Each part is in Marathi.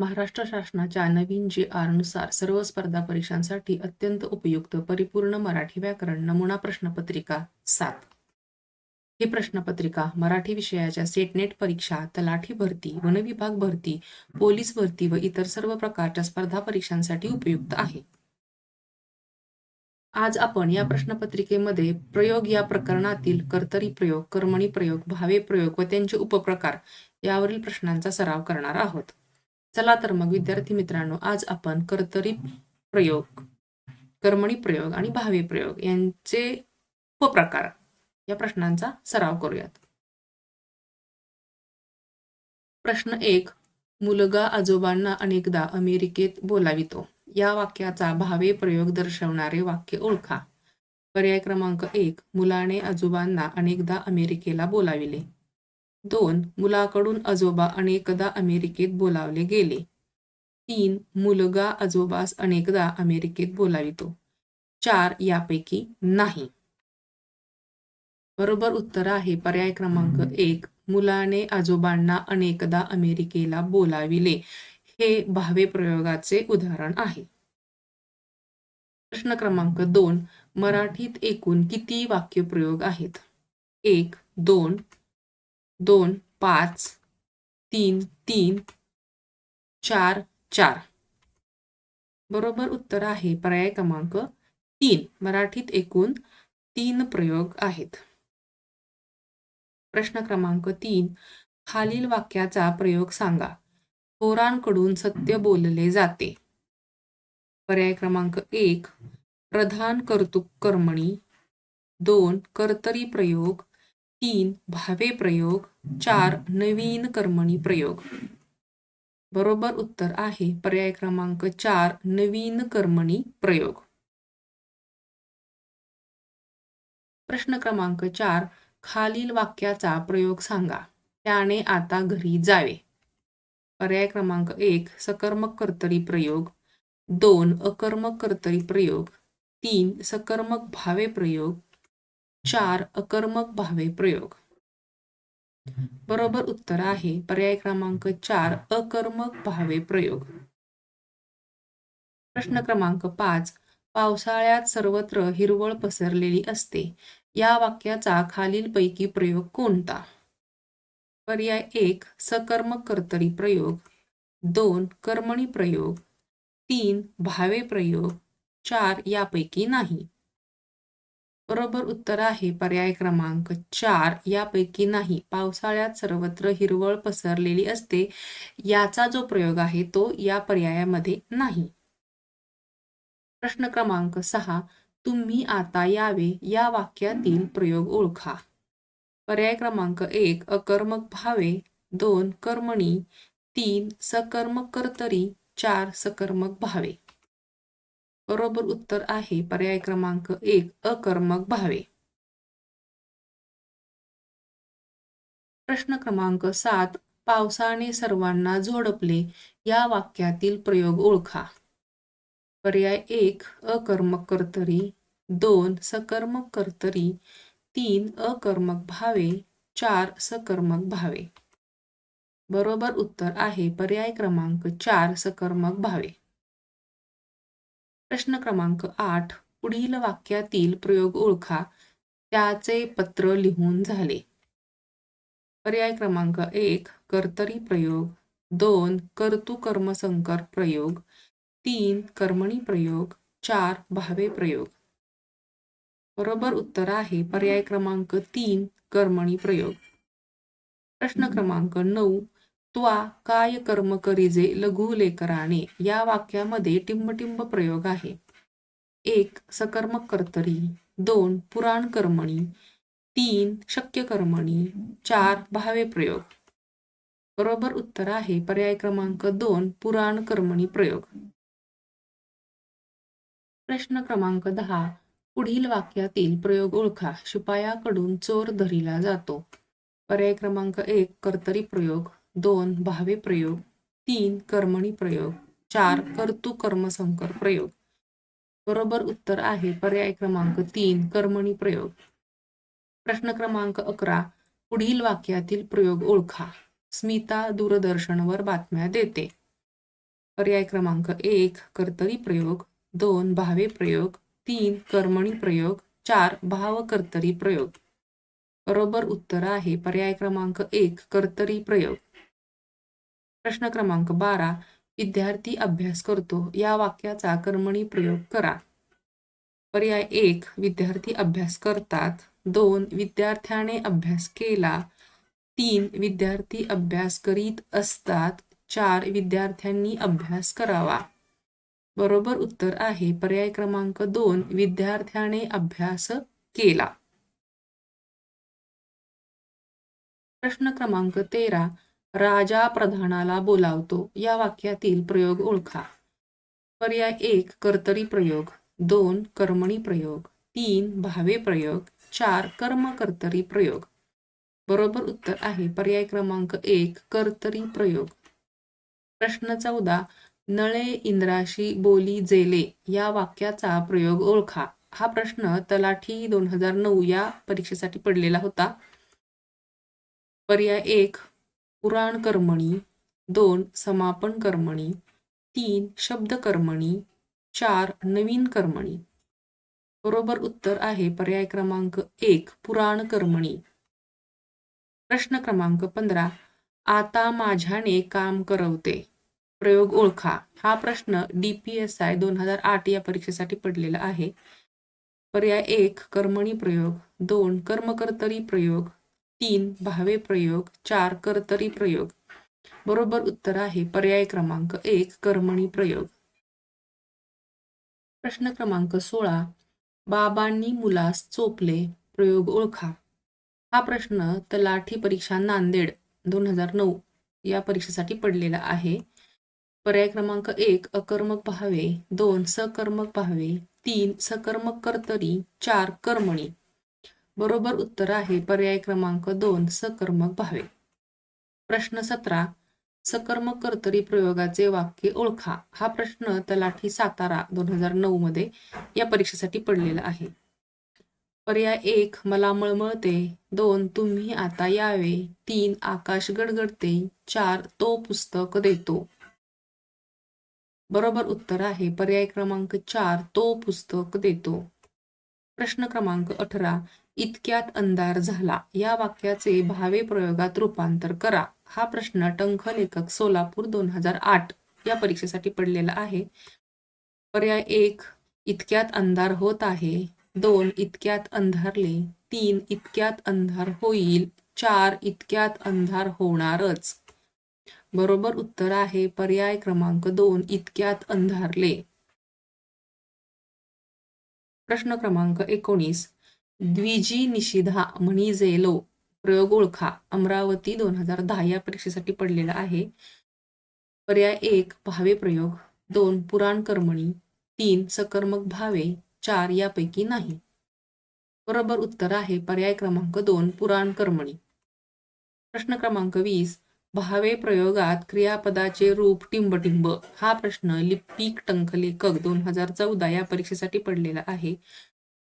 महाराष्ट्र शासनाच्या नवीन जे आरनुसार सर्व स्पर्धा परीक्षांसाठी अत्यंत उपयुक्त परिपूर्ण मराठी व्याकरण नमुना प्रश्नपत्रिका सात. ही प्रश्नपत्रिका मराठी विषयाच्या सेटनेट परीक्षा तलाठी भरती वनविभाग भरती पोलीस भरती व इतर सर्व प्रकारच्या स्पर्धा परीक्षांसाठी उपयुक्त आहे. आज आपण या प्रश्नपत्रिकेमध्ये प्रयोग या प्रकरणातील कर्तरी प्रयोग कर्मणी प्रयोग भावे प्रयोग व त्यांचे उपप्रकार यावरील प्रश्नांचा सराव करणार आहोत. चला तर मग विद्यार्थी मित्रांनो आज आपण कर्तरी प्रयोग कर्मणी प्रयोग आणि भावे प्रयोग यांचे उपप्रकार या प्रश्नांचा सराव करूयात. प्रश्न एक मुलगा आजोबांना अनेकदा अमेरिकेत बोलावितो. या वाक्याचा भावे प्रयोग दर्शवणारे वाक्य ओळखा. पर्याय क्रमांक एक मुलाने आजोबांना अनेकदा अमेरिकेला बोलाविले. दोन मुलाकडून आजोबा अनेकदा अमेरिकेत बोलावले गेले. तीन मुलगा आजोबास अनेकदा अमेरिकेत बोलावितो. चार यापैकी नाही. बरोबर उत्तर आहे. पर्याय क्रमांक एक. मुलाने आजोबांना अनेकदा अमेरिकेला बोलाविले. हे भावे प्रयोगाचे उदाहरण आहे. प्रश्न क्रमांक दोन. मराठीत एकूण किती वाक्यप्रयोग आहेत? एक दोन दोन पाच तीन तीन चार चार. बरोबर उत्तर आहे. पर्याय क्रमांक तीन. मराठीत एकूण तीन प्रयोग आहेत. प्रश्न क्रमांक तीन. खालील वाक्याचा प्रयोग सांगा. थोरांकडून सत्य बोलले जाते. पर्याय क्रमांक एक. प्रधान कर्तुक कर्मणी. दोन. कर्तरी प्रयोग. तीन. भावे प्रयोग. चार नवीन कर्मणी प्रयोग. बरोबर उत्तर आहे. पर्याय क्रमांक चार नवीन कर्मणी प्रयोग. प्रश्न क्रमांक चार खालील वाक्याचा प्रयोग सांगा. त्याने आता घरी जावे. पर्याय क्रमांक एक सकर्मक कर्तरी प्रयोग. दोन अकर्मक कर्तरी प्रयोग. तीन सकर्मक भावे प्रयोग. चार अकर्मक भावे प्रयोग. बरोबर उत्तर आहे. पर्याय क्रमांक चार अकर्मक भावे प्रयोग. प्रश्न क्रमांक पाच पावसाळ्यात सर्वत्र हिरवळ पसरलेली असते. या वाक्याचा खालीलपैकी प्रयोग कोणता? पर्याय एक सकर्मक कर्तरी प्रयोग. दोन कर्मणी प्रयोग. तीन भावे प्रयोग. चार यापैकी नाही. बरोबर उत्तर आहे. पर्याय क्रमांक चार यापैकी नाही. पावसाळ्यात सर्वत्र हिरवळ पसरलेली असते. याचा जो प्रयोग आहे तो या पर्यायामध्ये नाही. प्रश्न क्रमांक सहा. तुम्ही आता यावे. या वाक्यातील प्रयोग ओळखा. पर्याय क्रमांक एक. अकर्मक भावे. दोन. कर्मणी. तीन. सकर्मक कर्तरी चार. सकर्मक भावे. बरोबर उत्तर आहे. पर्याय क्रमांक एक अकर्मक भावे. प्रश्न क्रमांक सात पावसाने सर्वांना झोडपले. या वाक्यातील प्रयोग ओळखा. पर्याय एक अकर्मक कर्तरी. दोन सकर्मक कर्तरी. तीन अकर्मक भावे. चार सकर्मक भावे. बरोबर उत्तर आहे. पर्याय क्रमांक चार सकर्मक भावे. प्रश्न क्रमांक आठ पुढील वाक्यातील प्रयोग ओळखा. त्याचे पत्र लिहून झाले. पर्याय क्रमांक एक कर्तरी प्रयोग. दोन कर्तु कर्मसंकर प्रयोग. तीन कर्मणी प्रयोग. चार भावे प्रयोग. बरोबर उत्तर आहे. पर्याय क्रमांक तीन कर्मणी प्रयोग. प्रश्न क्रमांक नऊ त्वा काय कर्म करीजे लघु लेकराने या वाक्यामध्ये टिंबटिंब प्रयोग आहे. एक सकर्मक कर्तरी दोन पुराण कर्मणी तीन शक्य कर्मणी चार भावे प्रयोग. बरोबर उत्तर आहे. पर्याय क्रमांक दोन पुराण कर्मणी प्रयोग. प्रश्न क्रमांक दहा. पुढील वाक्यातील प्रयोग ओळखा. शिपायाकडून चोर धरिला जातो. पर्याय क्रमांक एक कर्तरी प्रयोग. दोन भावे प्रयोग. तीन कर्मणी प्रयोग. चार कर्तु कर्मसंकर प्रयोग. बरोबर उत्तर आहे. पर्याय क्रमांक तीन कर्मणी प्रयोग. प्रश्न क्रमांक अकरा पुढील वाक्यातील प्रयोग ओळखा. स्मिता दूरदर्शनवर बातम्या देते. पर्याय क्रमांक एक कर्तरी प्रयोग. दोन भावे प्रयोग. तीन कर्मणी प्रयोग. चार भावकर्तरी प्रयोग. बरोबर उत्तर आहे. पर्याय क्रमांक एक कर्तरी प्रयोग. प्रश्न क्रमांक बारा विद्यार्थी अभ्यास करतो. या वाक्याचा कर्मणी प्रयोग करा. पर्याय एक विद्यार्थी अभ्यास करतात. दोन विद्यार्थ्याने अभ्यास केला. तीन विद्यार्थी अभ्यास करीत असतात. चार विद्यार्थ्यांनी अभ्यास करावा. बरोबर उत्तर आहे. पर्याय क्रमांक दोन विद्यार्थ्याने अभ्यास केला. प्रश्न क्रमांक तेरा राजा प्रधानाला बोलावतो. या वाक्यातील प्रयोग ओळखा. पर्याय एक कर्तरी प्रयोग. दोन कर्मणी प्रयोग. तीन भावे प्रयोग. चार कर्म कर्तरी प्रयोग. बरोबर उत्तर आहे. पर्याय क्रमांक एक कर्तरी प्रयोग. प्रश्न चौदा नळे इंद्राशी बोली जेले. या वाक्याचा प्रयोग ओळखा. हा प्रश्न तलाठी दोन हजार नऊ या परीक्षेसाठी पडलेला होता. पर्याय एक पुराण कर्मणी दोन समापन कर्मणी तीन शब्द कर्मणी चार नवीन कर्मणी बरोबर उत्तर आहे पर्याय क्रमांक एक पुराण कर्मणी प्रश्न क्रमांक पंधरा आता माझ्याने काम करवते. प्रयोग ओळखा. हा प्रश्न डी पी एस आय दोन हजार आठ या परीक्षेसाठी पडलेला आहे. पर्याय एक कर्मणी प्रयोग. दोन कर्मकर्तरी प्रयोग. तीन भावे प्रयोग चार कर्तरी प्रयोग. बरोबर उत्तर आहे पर्याय क्रमांक एक कर्मणी प्रयोग. प्रश्न क्रमांक सोळा बाबांनी मुलास चोपले प्रयोग ओळखा. हा प्रश्न तलाठी परीक्षा नांदेड दोन हजार नऊ या परीक्षेसाठी पडलेला आहे. पर्याय क्रमांक एक अकर्मक पहावे दोन सकर्मक पहावे तीन सकर्मक कर्तरी. चार कर्मणी. बरोबर उत्तर आहे. पर्याय क्रमांक दोन सकर्मक भावे. प्रश्न सतरा सकर्मक कर्तरी प्रयोगाचे वाक्य ओळखा. हा प्रश्न तलाठी सातारा दोन हजार नऊ मध्ये या परीक्षेसाठी पडलेला आहे. पर्याय एक मला मळमळते. दोन तुम्ही आता यावे. तीन आकाश गडगडते. चार तो पुस्तक देतो. बरोबर उत्तर आहे. पर्याय क्रमांक चार तो पुस्तक देतो. प्रश्न क्रमांक अठरा इतक्यात अंधार झाला. या वाक्याचे भावे प्रयोगात रूपांतर करा. हा प्रश्न टंख लेखक सोलापूर दोन हजार आठ या परीक्षेसाठी पडलेला आहे. पर्याय एक इतक्यात अंधार होत आहे. दोन इतक्यात अंधारले. तीन इतक्यात अंधार होईल. चार इतक्यात अंधार होणारच. बरोबर उत्तर आहे पर्याय क्रमांक दोन इतक्यात अंधारले. प्रश्न क्रमांक एकोणीस द्विजी निषिधा म्हणिजेलो प्रयोग ओळखा. अमरावती दोन हजार दहा या परीक्षेसाठी पडलेला आहे. पर्याय एक भावे प्रयोग. दोन पुराण कर्मणी. तीन सकर्मक भावे. चार यापैकी नाही. बरोबर उत्तर आहे पर्याय क्रमांक दोन पुराण कर्मणी. प्रश्न क्रमांक वीस भावे प्रयोगात क्रियापदाचे रूप टिंबटिंब. हा प्रश्न लिपिक टंकलेखक दोन हजार चौदा या परीक्षेसाठी पडलेला आहे.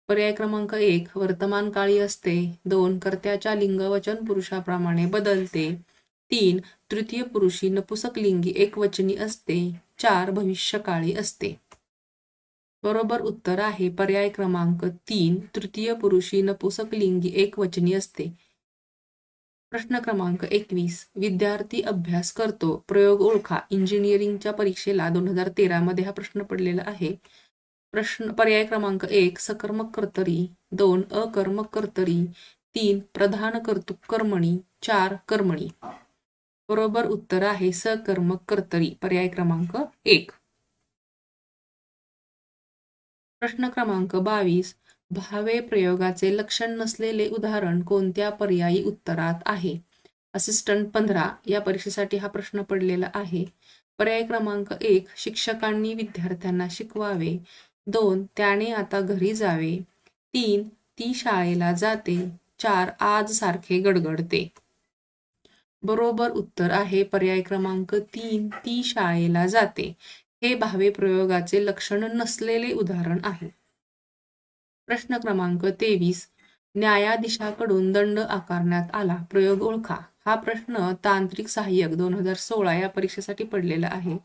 पर्याय क्रमांक एक वर्तमान काळी असते. दोन कर्त्याच्या लिंगवचन पुरुषाप्रमाणे बदलते. तीन तृतीय पुरुषी नपुसक लिंगी एकवचनी असते. चार भविष्यकाळी असते. बरोबर उत्तर आहे. पर्याय क्रमांक तीन तृतीय पुरुषी नपुसक लिंगी एकवचनी असते. प्रश्न क्रमांक एकवीस विद्यार्थी अभ्यास करतो. प्रयोग ओळखा. इंजिनिअरिंगच्या परीक्षेला दोन हजार तेरा मध्ये हा प्रश्न पडलेला आहे. प्रश्न पर्याय क्रमांक एक सकर्मक कर्तरी दोन अकर्मक कर्तरी तीन प्रधान कर्तुक कर्मणी. चार कर्मणी. बरोबर उत्तर आहे सकर्मक कर्तरी पर्याय क्रमांक एक. प्रश्न क्रमांक बावीस. भावे प्रयोगाचे लक्षण नसलेले उदाहरण कोणत्या पर्यायी उत्तरात आहे? असिस्टंट पंधरा. या परीक्षेसाठी हा प्रश्न पडलेला आहे. पर्याय क्रमांक एक. शिक्षकांनी विद्यार्थ्यांना शिकवावे. दोन त्याने आता घरी जावे. तीन ती शाळेला जाते. चार आज सारखे गडगडते. बरोबर उत्तर आहे पर्याय क्रमांक तीन ती शाळेला जाते. हे भावे प्रयोगाचे लक्षण नसलेले उदाहरण आहे. प्रश्न क्रमांक तेवीस. न्यायाधीशाकडून दंड आकारण्यात आला. प्रयोग ओळखा. हा प्रश्न तांत्रिक सहाय्यक दोन हजार सोळा या परीक्षेसाठी पडलेला आहे.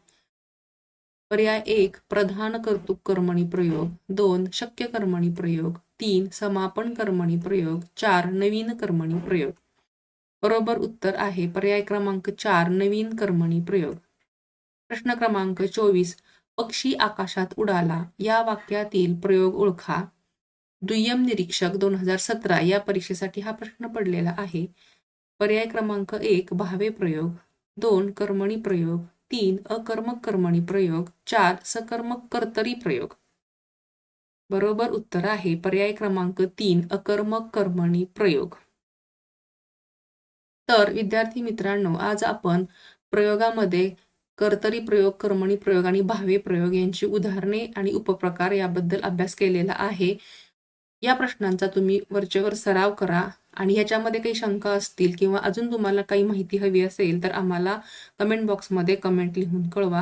पर्याय एक प्रधान कर्तुक कर्मणी प्रयोग. दोन शक्य कर्मणी प्रयोग. तीन समापन कर्मणी प्रयोग. चार नवीन कर्मणी प्रयोग. बरोबर उत्तर आहे. पर्याय क्रमांक चार नवीन कर्मणी प्रयोग. प्रश्न क्रमांक चोवीस पक्षी आकाशात उडाला. या वाक्यातील प्रयोग ओळखा. दुय्यम निरीक्षक दोन हजार सतरा या परीक्षेसाठी हा प्रश्न पडलेला आहे. पर्याय क्रमांक एक भावे प्रयोग. दोन कर्मणी प्रयोग. तीन अकर्मक कर्मणी प्रयोग चार सकर्मक कर्तरी प्रयोग. बरोबर उत्तर आहे पर्याय क्रमांक तीन अकर्मक कर्मणी प्रयोग. तर विद्यार्थी मित्रांनो आज आपण प्रयोगामध्ये कर्तरी प्रयोग कर्मणी प्रयोग आणि भावे प्रयोग यांची उदाहरणे आणि उपप्रकार याबद्दल अभ्यास केलेला आहे. या प्रश्नांचा तुम्ही वरचेवर सराव करा आणि ह्याच्यामध्ये काही शंका असतील किंवा अजून तुम्हाला काही माहिती हवी असेल तर आम्हाला कमेंट बॉक्समध्ये कमेंट लिहून कळवा.